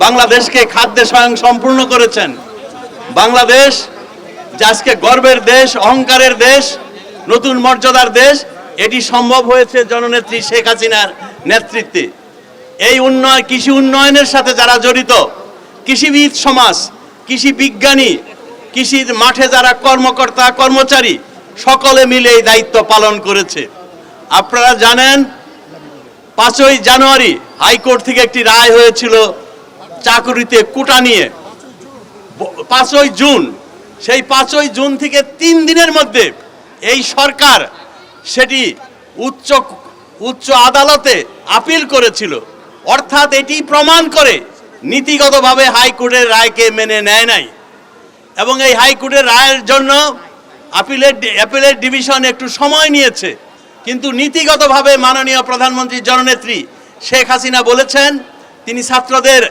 বাংলাদেশকে খাদ্যে স্বয়ং সম্পূর্ণ করেছেন। বাংলাদেশ, যে গর্বের দেশ, অহংকারের দেশ, নতুন মর্যাদার দেশ, এটি সম্ভব হয়েছে জননেত্রী শেখ হাসিনার নেতৃত্বে। এই উন্নয়ন কৃষি উন্নয়নের সাথে যারা জড়িত, কৃষিবিদ সমাজ, কৃষি বিজ্ঞানী, কৃষির মাঠে যারা কর্মকর্তা, কর্মচারী, সকলে মিলে এই দায়িত্ব পালন করেছে। আপনারা জানেন, পাঁচই জানুয়ারি হাইকোর্ট থেকে একটি রায় হয়েছিল চাকুরিতে কোটা নিয়ে। পাঁচই জুন, সেই পাঁচই জুন থেকে তিন দিনের মধ্যে এই সরকার সেটি উচ্চ উচ্চ আদালতে আপিল করেছিল। অর্থাৎ এটি প্রমাণ করে নীতিগতভাবে হাইকোর্টের রায়কে মেনে নেয় নাই। এবং এই হাইকোর্টের রায়ের জন্য আপিলের অ্যাপিলের ডিভিশন একটু সময় নিয়েছে। কিন্তু নীতিগতভাবে মাননীয় প্রধানমন্ত্রী জননেত্রী শেখ হাসিনা বলেছেন, তিনি ছাত্রদের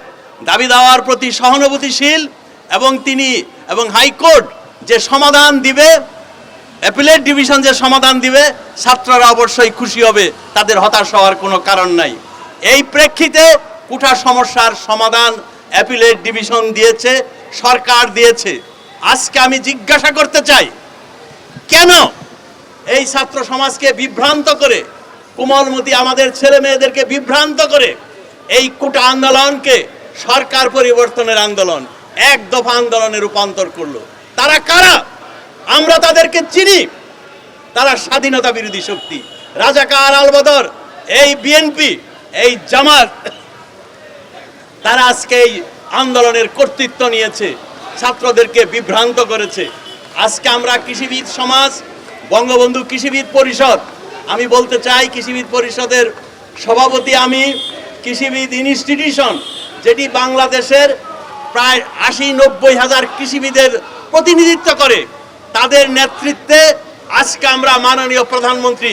দাবি দেওয়ার প্রতি সহানুভূতিশীল এবং তিনি এবং হাইকোর্ট যে সমাধান দিবে, অ্যাপিলেট ডিভিশন যে সমাধান দিবে, ছাত্ররা অবশ্যই খুশি হবে, তাদের হতাশ হওয়ার কোনো কারণ নাই। এই প্রেক্ষিতে কুঠা সমস্যার সমাধান অ্যাপিলেট ডিভিশন দিয়েছে, সরকার দিয়েছে। আজকে আমি জিজ্ঞাসা করতে চাই, কেন এই ছাত্র সমাজকে বিভ্রান্ত করে, কোমলমতি আমাদের ছেলে মেয়েদেরকে বিভ্রান্ত করে, এই কুটা আন্দোলনকে সরকার পরিবর্তনের আন্দোলন, এক দফা আন্দোলনে রূপান্তর করল। তারা কারা? আমরা তাদেরকে চিনি। তারা স্বাধীনতা বিরোধী শক্তি। রাজাকার আলবদর, এই বিএনপি, এই জামাত, তারা আজকে এই আন্দোলনের কর্তৃত্ব নিয়েছে, ছাত্রদেরকে বিভ্রান্ত করেছে। আজকে আমরা কৃষিবিদ সমাজ, বঙ্গবন্ধু কৃষিবিদ পরিষদ, আমি বলতে চাই কৃষিবিদ পরিষদের সভাপতি আমি, কৃষিবিদ ইনস্টিটিউশন যেটি বাংলাদেশের প্রায় আশি নব্বই হাজার কৃষিবিদের প্রতিনিধিত্ব করে, তাদের নেতৃত্বে আজকে আমরা মাননীয় প্রধানমন্ত্রী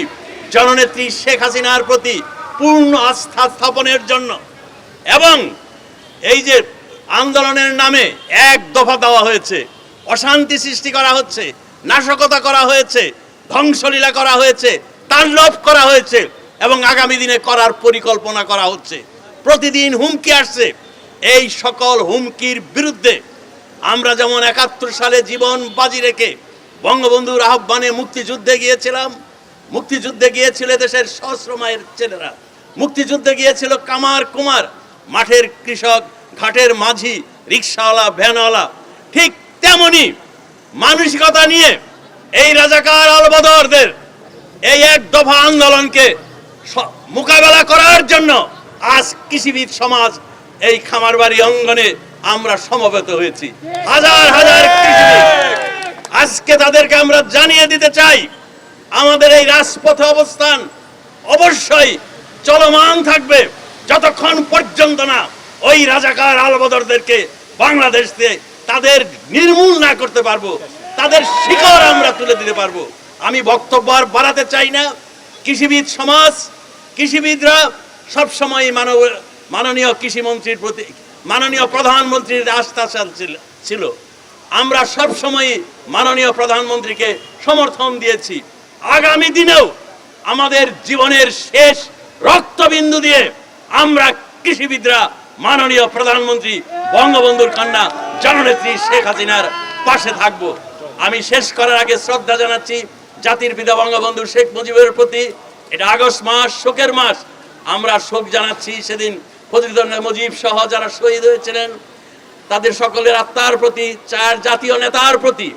জননেত্রী শেখ হাসিনার প্রতি পূর্ণ আস্থা স্থাপনের জন্য এবং এই যে আন্দোলনের নামে এক দফা দেওয়া হয়েছে, অশান্তি সৃষ্টি করা হচ্ছে, নাশকতা করা হয়েছে, ধ্বংসলীলা করা হয়েছে, তাণ্ডব করা হয়েছে এবং আগামী দিনে করার পরিকল্পনা করা হচ্ছে। প্রতিদিন হুমকি আসছে। এই সকল হুমকির বিরুদ্ধে আমরা যেমন একাত্তর সালে জীবন বাজি রেখে বঙ্গবন্ধুর আহ্বানে মুক্তিযুদ্ধে গিয়েছিলাম, মুক্তিযুদ্ধে গিয়েছিল দেশের সহস্র মায়ের ছেলেরা। মুক্তিযুদ্ধে গিয়েছিল কামার কুমার, মাঠের কৃষক, ঘাটের মাঝি, রিক্সাওয়ালা, ভ্যানওয়ালা। ঠিক তেমনি মানসিকতা নিয়ে এই রাজাকার আলবদরদের এই এক দফা আন্দোলনকে মোকাবেলা করার জন্য আজ কৃষিবিদ সমাজ এই খামারবাড়ি অঙ্গনে আমরা সমবেত হয়েছি। হাজার হাজার আজকে তাদেরকে আমরা জানিয়ে দিতে চাই, আমাদের এই রাজপথে অবস্থান অবশ্যই চলমান থাকবে। যতক্ষণ পর্যন্ত না ওই রাজাকার আলবদরদেরকে বাংলাদেশ দিয়ে তাদের নির্মূল না করতে পারব, তাদের শিকড় আমরা তুলে দিতে পারব। আমি বক্তব্য আর বাড়াতে চাই না। কৃষিবিদ সমাজ, কৃষিবিদরা সবসময় মানব, মাননীয় কৃষিমন্ত্রীর প্রতি, মাননীয় প্রধানমন্ত্রীর আস্থা ছিল- আমরা সব সময় মাননীয় প্রধানমন্ত্রীকে সমর্থন দিয়েছি। আগামী দিনেও আমাদের জীবনের শেষ রক্তবিন্দু দিয়ে আমরা কৃষিবিদরা মাননীয় প্রধানমন্ত্রী বঙ্গবন্ধুর কন্যা জননেত্রী শেখ হাসিনার পাশে থাকব। আমি শেষ করার আগে শ্রদ্ধা জানাচ্ছি জাতির পিতা বঙ্গবন্ধু শেখ মুজিবের প্রতি। এটা আগস্ট মাস, শোকের মাস। আমরা শোক জানাচ্ছি সেদিন ফজলুদ্দিন মুজিব সহ যারা শহীদ হয়েছিলেন, তাদের সকলের আত্মার প্রতি, চার জাতীয় নেতার প্রতি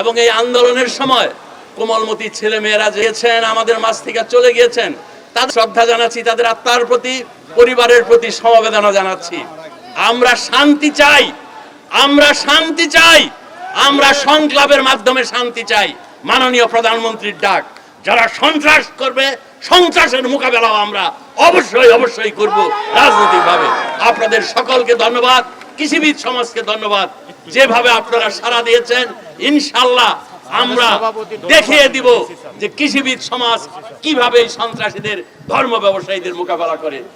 এবং এই আন্দোলনের সময় কোমলমতি ছেলে মেয়েরা গিয়েছেন আমাদের মাছ থেকে চলে গিয়েছেন, তাদের শ্রদ্ধা জানাচ্ছি, তাদের আত্মার প্রতি, পরিবারের প্রতি সমবেদনা জানাচ্ছি। আমরা শান্তি চাই, আমরা শান্তি চাই, আমরা সংক্লাবের মাধ্যমে শান্তি চাই। মাননীয় প্রধানমন্ত্রীর ডাক, যারা সন্ত্রাস করবে সন্ত্রাসের মোকাবেলাও আমরা অবশ্যই অবশ্যই করব রাজনৈতিকভাবে। আপনাদের সকলকে ধন্যবাদ, কৃষিবিদ সমাজকে ধন্যবাদ। যেভাবে আপনারা সারা দিয়েছেন, ইনশাল্লাহ আমরা দেখিয়ে দিব যে কৃষিবিদ সমাজ কীভাবে সন্ত্রাসীদের, ধর্ম ব্যবসায়ীদের মোকাবেলা করে।